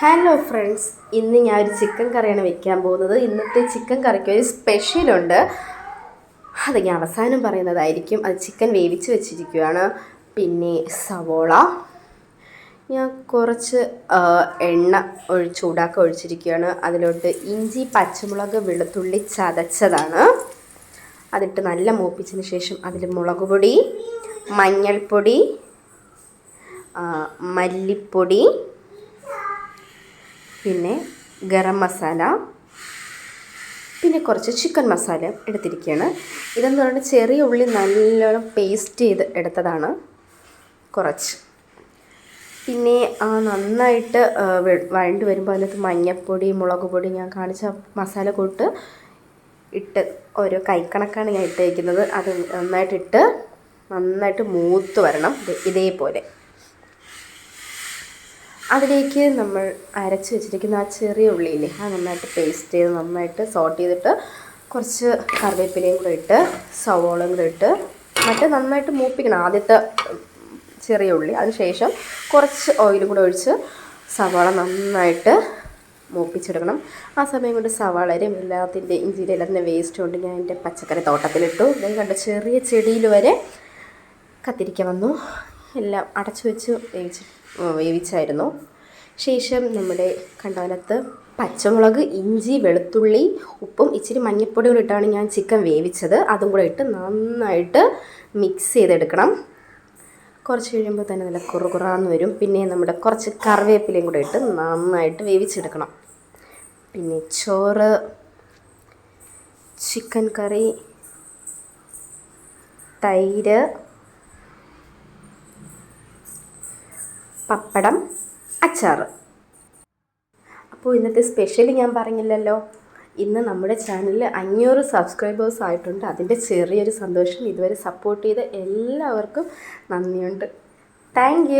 Hello friends ഇന്ന് ഞാൻ ഒരു ചിക്കൻ കറിയാണ് വെക്കാൻ പോകുന്നത്. ഇന്നത്തെ ചിക്കൻ കറിക്ക് ഒരു സ്പെഷ്യലുണ്ട് അത് ഞാൻ അവസാനം പറയുന്നതായിരിക്കും. അത് ചിക്കൻ വേവിച്ച് വെച്ചിരിക്കുകയാണ് പിന്നെ സവോള. ഞാൻ കുറച്ച് എണ്ണ ഒഴി ചൂടാക്ക ഒഴിച്ചിരിക്കുകയാണ് അതിലോട്ട് ഇഞ്ചി പച്ചമുളക് വെളുത്തുള്ളി ചതച്ചതാണ്. അതിട്ട് നല്ല മൂപ്പിച്ചതിന് ശേഷം അതിൽ മുളക് പൊടി മഞ്ഞൾപ്പൊടി മല്ലിപ്പൊടി പിന്നെ ഗരം മസാല പിന്നെ കുറച്ച് ചിക്കൻ മസാല എടുത്തിരിക്കുകയാണ്. ഇതെന്ന് പറയുന്നത് ചെറിയ ഉള്ളി നല്ലോണം പേസ്റ്റ് ചെയ്ത് എടുത്തതാണ്. കുറച്ച്. പിന്നെ നന്നായിട്ട് വഴണ്ടി വരുമ്പോൾ അതിനകത്ത് മഞ്ഞൾപ്പൊടി മുളക് പൊടി ഞാൻ കാണിച്ച മസാല കൂട്ട് ഇട്ട് ഓരോ കൈക്കണക്കാണ് ഞാൻ ഇട്ടേക്കുന്നത്. അത് നന്നായിട്ടിട്ട് നന്നായിട്ട് മൂത്ത് വരണം. ഇതേപോലെ. അതിലേക്ക് നമ്മൾ അരച്ച് വെച്ചിരിക്കുന്ന ആ ചെറിയ ഉള്ളിയില്ലേ അത് നന്നായിട്ട് പേസ്റ്റ് ചെയ്ത് നന്നായിട്ട് സോട്ട് ചെയ്തിട്ട് കുറച്ച് കറിവേപ്പിലയും കൂടെ ഇട്ട് സവോളയും കൂടെ ഇട്ട് മറ്റേ നന്നായിട്ട് മൂപ്പിക്കണം ആദ്യത്തെ ചെറിയ ഉള്ളി. അതിനുശേഷം കുറച്ച് ഓയിലും കൂടെ ഒഴിച്ച് സവാള നന്നായിട്ട് മൂപ്പിച്ചെടുക്കണം. ആ സമയം കൊണ്ട് സവാളയും എല്ലാത്തിന്റെ ഇഞ്ചിയുടെ എല്ലാത്തിന്റെ വേസ്റ്റ് കൊണ്ട് ഞാൻ എന്റെ പച്ചക്കറി തോട്ടത്തിലിട്ടു. ഇതേ കണ്ട ചെറിയ ചെടിയിൽ വരെ കത്തിരിക്ക വന്നു. എല്ലാം അടച്ചു വെച്ച് വേവിച്ച് വേവിച്ചായിരുന്നു. ശേഷം നമ്മുടെ കണ്ടവനത്ത് പച്ചമുളക് ഇഞ്ചി വെളുത്തുള്ളി ഉപ്പും ഇച്ചിരി മഞ്ഞൾപ്പൊടി കൂടി ഇട്ടാണ് ഞാൻ ചിക്കൻ വേവിച്ചത്. അതും കൂടെ ഇട്ട് നന്നായിട്ട് മിക്സ് ചെയ്തെടുക്കണം. കുറച്ച് കഴിയുമ്പോൾ തന്നെ നല്ല കുറുകുറാന്ന് വരും. പിന്നെ നമ്മുടെ കുറച്ച് കറിവേപ്പിലയും കൂടെ ഇട്ട് നന്നായിട്ട് വേവിച്ചെടുക്കണം. പിന്നെ ചോറ് ചിക്കൻ കറി തൈര് പപ്പടം അച്ചാർ അപ്പോൾ ഇന്നത്തെ സ്പെഷ്യൽ ഞാൻ പറഞ്ഞില്ലല്ലോ. ഇന്ന് നമ്മുടെ ചാനലിൽ അഞ്ഞൂറ് സബ്സ്ക്രൈബേഴ്സ് ആയിട്ടുണ്ട്. അതിന്റെ ചെറിയൊരു സന്തോഷം ഇതുവരെ സപ്പോർട്ട് ചെയ്ത എല്ലാവർക്കും നന്ദിയുണ്ട്. താങ്ക്